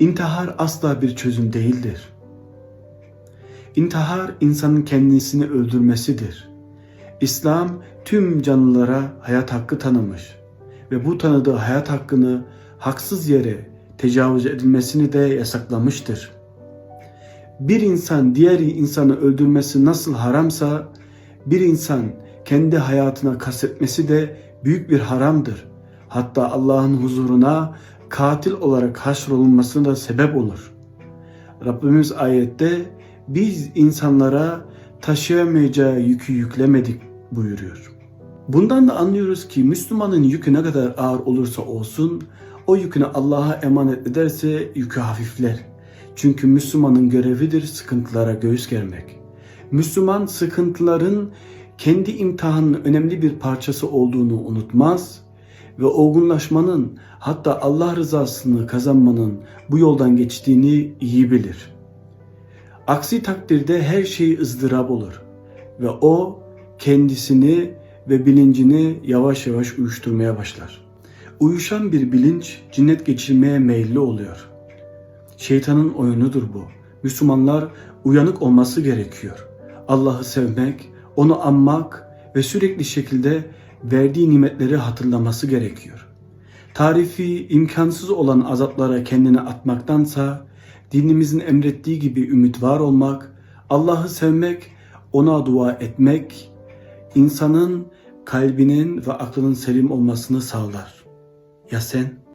İntihar asla bir çözüm değildir. İntihar insanın kendisini öldürmesidir. İslam tüm canlılara hayat hakkı tanımış ve bu tanıdığı hayat hakkını haksız yere tecavüz edilmesini de yasaklamıştır. Bir insan diğer insanı öldürmesi nasıl haramsa bir insan kendi hayatına kastetmesi de büyük bir haramdır. Hatta Allah'ın huzuruna katil olarak haşrolunmasına da sebep olur. Rabbimiz ayette biz insanlara taşıyamayacağı yükü yüklemedik buyuruyor. Bundan da anlıyoruz ki Müslümanın yükü ne kadar ağır olursa olsun o yükünü Allah'a emanet ederse yükü hafifler. Çünkü Müslümanın görevidir sıkıntılara göğüs germek. Müslüman sıkıntıların kendi imtihanının önemli bir parçası olduğunu unutmaz ve olgunlaşmanın hatta Allah rızasını kazanmanın bu yoldan geçtiğini iyi bilir. Aksi takdirde her şey ızdırap olur ve o kendisini ve bilincini yavaş yavaş uyuşturmaya başlar. Uyuşan bir bilinç cinnet geçirmeye meyilli oluyor. Şeytanın oyunudur bu. Müslümanlar uyanık olması gerekiyor. Allah'ı sevmek, onu anmak ve sürekli şekilde verdiği nimetleri hatırlaması gerekiyor. Tarifi imkansız olan azaplara kendini atmaktansa dinimizin emrettiği gibi ümit var olmak, Allah'ı sevmek, ona dua etmek insanın kalbinin ve aklının selim olmasını sağlar. Ya sen?